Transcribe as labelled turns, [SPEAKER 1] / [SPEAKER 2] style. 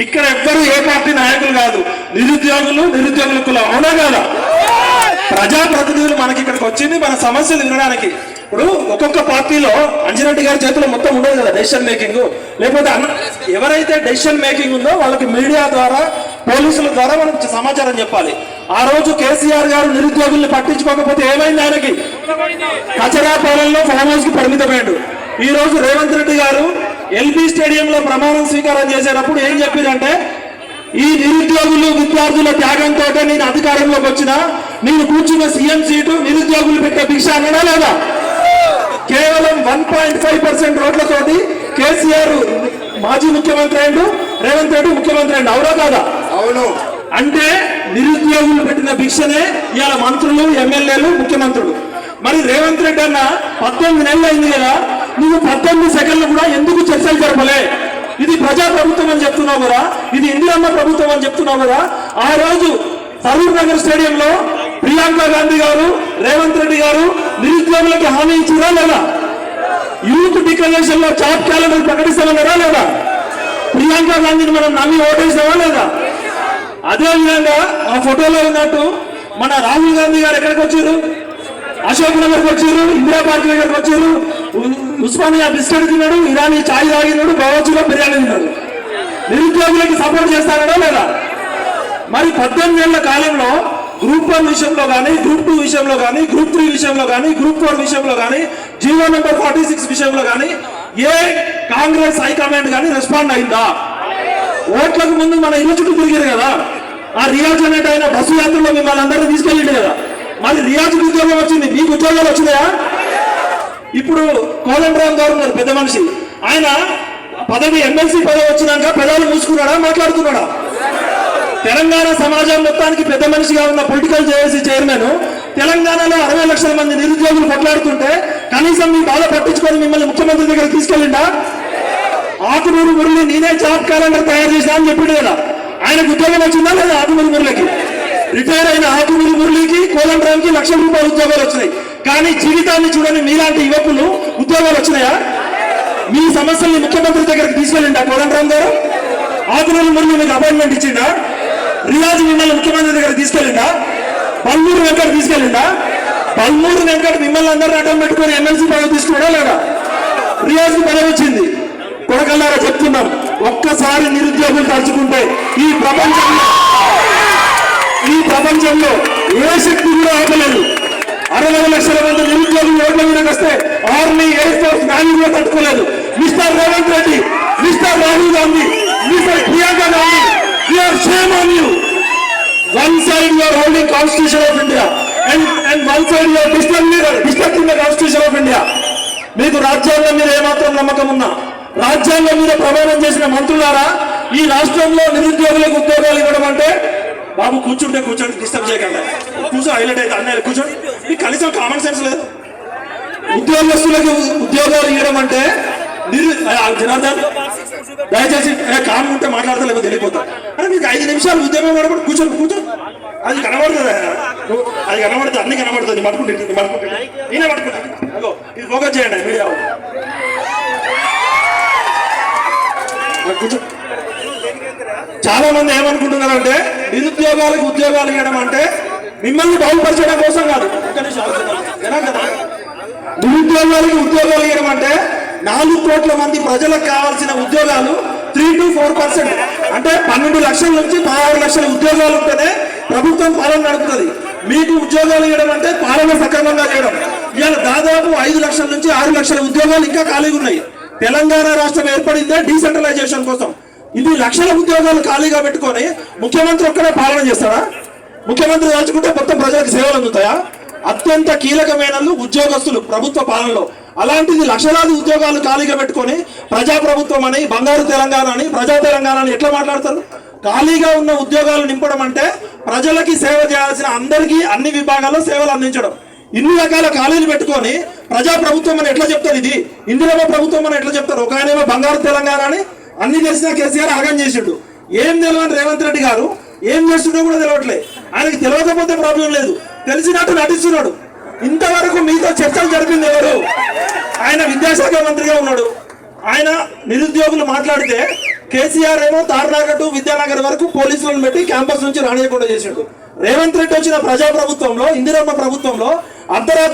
[SPEAKER 1] ఇక్కడ ఎవ్వరు ఏ పార్టీ నాయకులు కాదు. నిరుద్యోగులు నిరుద్యోగుల కులం. అవునా కదా? ప్రజాప్రతినిధులు మనకి ఇక్కడికి వచ్చింది మన సమస్యలు వినడానికి. ఇప్పుడు ఒక్కొక్క పార్టీలో అంజిరెడ్డి గారి చేతిలో మొత్తం ఉండదు కదా డెసిషన్ మేకింగ్ లేకపోతే అన్న ఎవరైతే డెసిషన్ మేకింగ్ ఉందో వాళ్ళకి మీడియా ద్వారా పోలీసుల ద్వారా మనం సమాచారం చెప్పాలి. ఆ రోజు కేసీఆర్ గారు నిరుద్యోగుల్ని పట్టించుకోకపోతే ఏమైంది ఆయనకి? కచరా పాలనలో ఫామ్ హౌస్కి పరిమితమైండు. ఈ రోజు రేవంత్ రెడ్డి గారు ఎల్బీ స్టేడియంలో ప్రమాణం స్వీకారం చేసేటప్పుడు ఏం చెప్పారంటే ఈ నిరుద్యోగులు విద్యార్థుల త్యాగంతో నేను అధికారంలోకి వచ్చిన నేను కూర్చున్న సీఎం సీటు నిరుద్యోగులు పెట్టే భిక్ష అనడా లేదా? కేవలం వన్ పాయింట్ ఫైవ్ పర్సెంట్ రోడ్లతోటి కేసీఆర్ మాజీ ముఖ్యమంత్రి అయిండు రేవంత్ రెడ్డి ముఖ్యమంత్రి అయిండు అవునా కాదా?
[SPEAKER 2] అవును.
[SPEAKER 1] అంటే నిరుద్యోగులు పెట్టిన భిక్షనే ఇవాళ మంత్రులు ఎమ్మెల్యేలు ముఖ్యమంత్రులు. మరి రేవంత్ రెడ్డి అన్న పద్దెనిమిది నెలలు అయింది కదా నువ్వు పద్దెనిమిది సెకండ్లు కూడా ఎందుకు ప్రజాప్రభుత్వం ప్రజా ప్రభుత్వం అని చెప్తున్నావు కదా? ఇది ఇందిరమ్మ ప్రభుత్వం అని చెప్తున్నావు కదా? ఆ రోజు సరూర్ నగర్ స్టేడియంలో ప్రియాంక గాంధీ గారు రేవంత్ రెడ్డి గారు నిరుద్యోగులకి హామీ ఇచ్చిరా లేదా? యూత్ డిక్లరేషన్లో జాబ్ క్యాలెండర్ ప్రకటిస్తామన్నారా లేదా? ప్రియాంక గాంధీని మనం నమ్మి ఓటేసామా లేదా? అదే విధంగా ఆ ఫోటోలో ఉన్నట్టు మన రాహుల్ గాంధీ గారు ఎక్కడికి వచ్చారు? అశోక్ నగర్కి వచ్చారు ఇందిరా పార్క్ దగ్గరకు వచ్చారు. ఉస్మానియా బిస్కెట్ తిన్నాడు ఇరానీ చాయ్ తాగినాడు బావచ్చులో బిర్యానీ తిన్నాడు. నిరుద్యోగులకి సపోర్ట్ చేస్తారడా లేదా? మరి పద్దెనిమిది ఏళ్ళ కాలంలో గ్రూప్ వన్ విషయంలో కానీ గ్రూప్ టూ విషయంలో కానీ గ్రూప్ త్రీ విషయంలో కానీ గ్రూప్ ఫోర్ విషయంలో కానీ జీవో నెంబర్ ఫార్టీ సిక్స్ విషయంలో కానీ ఏ కాంగ్రెస్ హైకమాండ్ కానీ రెస్పాండ్ అయిందా? ఓట్లకు ముందు మన ఇల్లు చుట్టూ తిరిగారు కదా. ఆ రియాజ్ అనేట ఆయన బస్సు యాత్రలో మిమ్మల్ని అందరినీ తీసుకెళ్ళిండు కదా. మరి రియాజ్ ఉద్యోగం వచ్చింది మీకు ఉద్యోగాలు వచ్చినాయా? ఇప్పుడు కోదండరామ్ గారు ఉన్నారు పెద్ద మనిషి. ఆయన పదవి ఎమ్మెల్సీ పదవి వచ్చినాక పెదాలు మూసుకున్నాడా మాట్లాడుతున్నాడా? తెలంగాణ సమాజం మొత్తానికి పెద్ద మనిషిగా ఉన్న పొలిటికల్ జేఏసీ చైర్మన్ తెలంగాణలో అరవై లక్షల మంది నిరుద్యోగులు కొట్లాడుతుంటే కనీసం మీ బాధ పట్టించుకొని మిమ్మల్ని ముఖ్యమంత్రి దగ్గర తీసుకెళ్ళిండా? ఆకునూరు మురళి నేనే జాబ్ క్యాలెండర్ తయారు చేసినా అని చెప్పిండు కదా. ఆయనకు ఉద్యోగం వచ్చిందా లేదా ఆకునూరు మురళికి? రిటైర్ అయిన ఆకునూరు మురళికి కోదండరామ్కి లక్ష రూపాయల ఉద్యోగాలు వచ్చినాయి. కానీ జీవితాన్ని చూడని మీలాంటి యువకులు ఉద్యోగాలు వచ్చినాయా? మీ సమస్యల్ని ముఖ్యమంత్రి దగ్గరికి తీసుకెళ్ళిండా కోదండరామ్ గారు? ఆకునూరు మురళి మీకు అపాయింట్మెంట్ ఇచ్చిండా? రియాజ్ మిమ్మల్ని ముఖ్యమంత్రి దగ్గర తీసుకెళ్ళిండా? బల్మూరు వెంకట తీసుకెళ్ళిండా? పల్లూరు వెంకట మిమ్మల్ని అందరిని అడ్డం పెట్టుకొని ఎమ్మెల్సీ పదవి తీసుకున్నాడా లేదా? రియాజ్ పదవి వచ్చింది. కొడకల్లారా చెప్తున్నాం. ఒక్కసారి నిరుద్యోగులు తలుచుకుంటే ఈ ప్రపంచంలో ఈ ప్రపంచంలో ఏ శక్తి కూడా ఆపలేదు. అరవై లక్షల మంది నిరుద్యోగులు ఓట్ల మీద వస్తే ఆర్మీ ఎయిర్ ఫోర్స్ నాలుగు కూడా తట్టుకోలేదు. Mister Revanth Reddy mister Rahul Gandhi mister Priyanka Gandhi you are shame on you one side you are holding constitution of India and and one side you are disturb destructing the constitution of India మీకు రాజ్యాంగం మీద ఏమాత్రం నమ్మకం ఉన్నా? రాజ్యాంగం మీద ప్రమాణం చేసిన మంత్రులారా ఈ రాష్ట్రంలో నిరుద్యోగులకు ఉద్యోగాలు ఇవ్వడం అంటే బాబు కూర్చుంటే కూర్చోండి డిస్టర్బ్ చేయకండి. కూర్చో హైలైట్ అయితే అన్నయ్య కూర్చోండి మీకు కనీసం కామన్ సెన్స్ లేదు. ఉద్యోగస్తులకు ఉద్యోగాలు ఇవ్వడం అంటే నిరు జనార్దన్ దయచేసి కామ్ ఉంటే మాట్లాడతలేమో తెలియపోతా అరే మీకు ఐదు నిమిషాలు ఉద్యోగం కనబడి కూర్చొని కూర్చో. అది కనబడుతుంది అది కనబడుతుంది అన్ని కనబడుతుంది పట్టుకుంటే పట్టుకుంటే. నేనే పట్టుకుంటా. అగో ఇది ఫోకస్ చేయండి మీడియా చాలా మంది ఏమనుకుంటున్నారంటే నిరుద్యోగాలకు ఉద్యోగాలు ఇవ్వడం అంటే మిమ్మల్ని బాగుపరచడం కోసం కాదు. నిరుద్యోగాలకు ఉద్యోగాలు ఇవ్వడం అంటే నాలుగు కోట్ల మంది ప్రజలకు కావాల్సిన ఉద్యోగాలు త్రీ టు ఫోర్ పర్సెంట్. అంటే పన్నెండు లక్షల నుంచి పదహారు లక్షల ఉద్యోగాలు ఉంటేనే ప్రభుత్వం పాలన నడుపుతుంది. మీకు ఉద్యోగాలు ఇవ్వడం అంటే పాలన సక్రమంగా చేయడం. ఇవాళ దాదాపు ఐదు లక్షల నుంచి ఆరు లక్షల ఉద్యోగాలు ఇంకా ఖాళీగా ఉన్నాయి. తెలంగాణ రాష్ట్రం ఏర్పడిందే డీసెంట్రలైజేషన్ కోసం. ఇది లక్షల ఉద్యోగాలు ఖాళీగా పెట్టుకొని ముఖ్యమంత్రి ఒక్కడే పాలన చేస్తాడా? ముఖ్యమంత్రి దాచుకుంటే మొత్తం ప్రజలకు సేవలు అందుతాయా? అత్యంత కీలకమైన ఉద్యోగస్తులు ప్రభుత్వ పాలనలో. అలాంటిది లక్షలాది ఉద్యోగాలు ఖాళీగా పెట్టుకొని ప్రజా ప్రభుత్వం అని బంగారు తెలంగాణ అని ప్రజా తెలంగాణ అని ఎట్లా మాట్లాడతారు? ఖాళీగా ఉన్న ఉద్యోగాలు నింపడం అంటే ప్రజలకి సేవ చేయాల్సిన అందరికీ అన్ని విభాగాల్లో సేవలు అందించడం. ఇన్ని రకాల ఖాళీలు పెట్టుకొని ప్రజా ప్రభుత్వం అని ఎట్లా చెప్తారు ఇది? ఇందిరమ్మ ప్రభుత్వం అని ఎట్లా చెప్తారు? ఒక ఆయనేమో బంగారు తెలంగాణ అని అన్ని తెలిసిన కేసీఆర్ ఆగం చేసిండు. ఏం తెలియని రేవంత్ రెడ్డి గారు ఏం చేస్తుండో కూడా తెలియట్లే ఆయనకి తెలియకపోతే ప్రాబ్లం లేదు. తెలిసినట్టు నటిస్తున్నాడు. ఇంతవరకు మీతో చర్చలు జరిపింది ఎవరు? ఆయన విద్యాశాఖ మంత్రిగా ఉన్నాడు. ఆయన నిరుద్యోగులు మాట్లాడితే కేసీఆర్ ఏమో తారనాగట్టు విద్యానగర్ వరకు పోలీసులను పెట్టి క్యాంపస్ నుంచి రానియకుండా చేసిండు. రేవంత్ రెడ్డి వచ్చిన ప్రజా ప్రభుత్వంలో ఇందిరమ్మ ప్రభుత్వంలో అర్ధరాత్రి